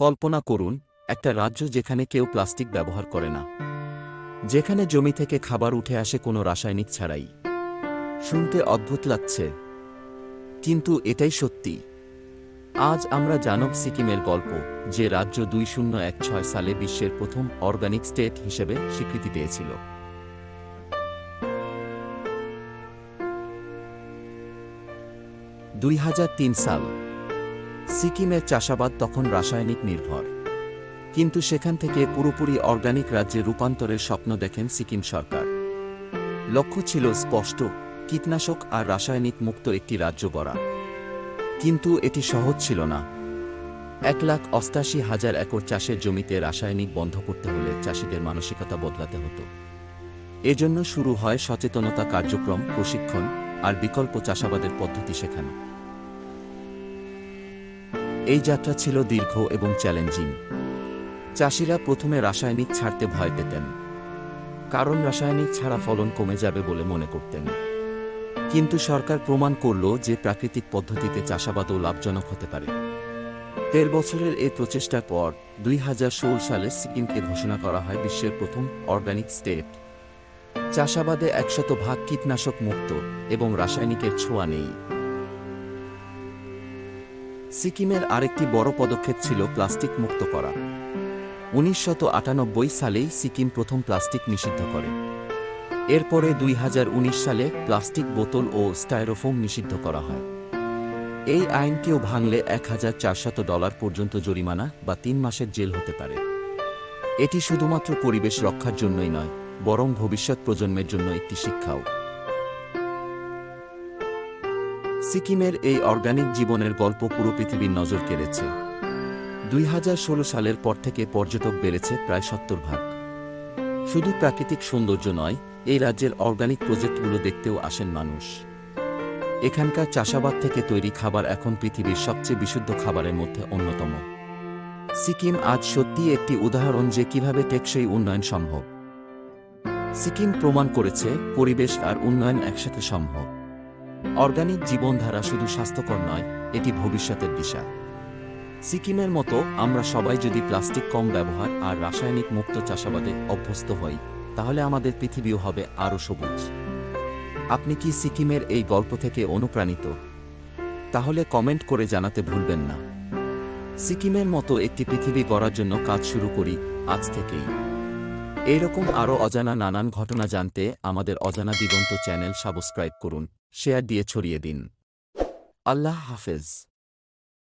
কল্পনা করুন, একটা রাজ্য যেখানে কেউ প্লাস্টিক ব্যবহার করে না। যেখানে জমি থেকে খাবার উঠে আসে কোনো রাসায়নিক ছাড়াই। শুনতে অদ্ভুত লাগছে। কিন্তু এটাই সত্যি। আজ আমরা জানব সিকিমের গল্প, যে রাজ্য দুই শূন্য এক ছয় সালে বিশ্বের প্রথম অর্গানিক স্টেট হিসেবে স্বীকৃতি পেয়েছিল। দুই হাজার তিন সাল সিকিমের চাষাবাদ তখন রাসায়নিক নির্ভর। কিন্তু সেখান থেকে পুরোপুরি অর্গানিক রাজ্যে রূপান্তরের স্বপ্ন দেখেন সিকিম সরকার। লক্ষ্য ছিল স্পষ্ট, কীটনাশক আর রাসায়নিক মুক্ত একটি রাজ্য গড়া। কিন্তু এটি সহজ ছিল না। এক লাখ অষ্টাশি হাজার একর চাষের জমিতে রাসায়নিক বন্ধ করতে হলে চাষিদের মানসিকতা বদলাতে হতো। এজন্য শুরু হয় সচেতনতা কার্যক্রম, প্রশিক্ষণ আর বিকল্প চাষাবাদের পদ্ধতি শেখানো। এই যাত্রা ছিল দীর্ঘ এবং চ্যালেঞ্জিং। চাষিরা প্রথমে রাসায়নিক ছাড়তে ভয় পেতেন। কারণ রাসায়নিক ছাড়া ফলন কমে যাবে বলে মনে করতেন। কিন্তু সরকার প্রমাণ করল যে প্রাকৃতিক পদ্ধতিতে চাষাবাদও লাভজনক হতে পারে। দেড় বছরের এই প্রচেষ্টার পর দুই হাজার ষোল সালে সিকিমকে ঘোষণা করা হয় বিশ্বের প্রথম অর্গানিক স্টেট। চাষাবাদে একশত ভাগ কীটনাশক মুক্ত এবং রাসায়নিকের ছোঁয়া নেই। সিকিমের আরেকটি বড় পদক্ষেপ ছিল প্লাস্টিক মুক্ত করা। উনিশশত আটানব্বই সালেই সিকিম প্রথম প্লাস্টিক নিষিদ্ধ করে। এরপরে দুই হাজার উনিশ সালে প্লাস্টিক বোতল ও স্টাইরোফোম নিষিদ্ধ করা হয়। এই আইনকেও ভাঙলে এক হাজার চারশত ডলার পর্যন্ত জরিমানা বা তিন মাসের জেল হতে পারে। এটি শুধুমাত্র পরিবেশ রক্ষার জন্যই নয়, বরং ভবিষ্যৎ প্রজন্মের জন্য একটি শিক্ষাও। সিকিমের এই অর্গানিক জীবনের গল্প পুরো পৃথিবীর নজর কেড়েছে। দুই হাজার ষোলো সালের পর থেকে পর্যটক বেড়েছে প্রায় সত্তর ভাগ। শুধু প্রাকৃতিক সৌন্দর্য নয়, এই রাজ্যের অর্গানিক প্রজেক্টগুলো দেখতেও আসেন মানুষ। এখানকার চাষাবাদ থেকে তৈরি খাবার এখন পৃথিবীর সবচেয়ে বিশুদ্ধ খাবারের মধ্যে অন্যতম। সিকিম আজ সত্যিই একটি উদাহরণ যে কীভাবে টেকসই উন্নয়ন সম্ভব। সিকিম প্রমাণ করেছে পরিবেশ আর উন্নয়ন একসাথে সম্ভব। অর্গানিক জীবনধারা শুধু স্বাস্থ্যকর নয়, এটি ভবিষ্যতের দিশা। সিকিমের মতো আমরা সবাই যদি প্লাস্টিক কম ব্যবহার আর রাসায়নিক মুক্ত চাষাবাদে অভ্যস্ত হই, তাহলে আমাদের পৃথিবীও হবে আরও সবুজ। আপনি কি সিকিমের এই গল্প থেকে অনুপ্রাণিত? তাহলে কমেন্ট করে জানাতে ভুলবেন না। সিকিমের মতো একটি পৃথিবী গড়ার জন্য কাজ শুরু করি আজ থেকেই। এইরকম আরও অজানা নানান ঘটনা জানতে আমাদের অজানা দিগন্ত চ্যানেল সাবস্ক্রাইব করুন, শেয়ার দিয়ে ছড়িয়ে দিন। আল্লাহ হাফেজ।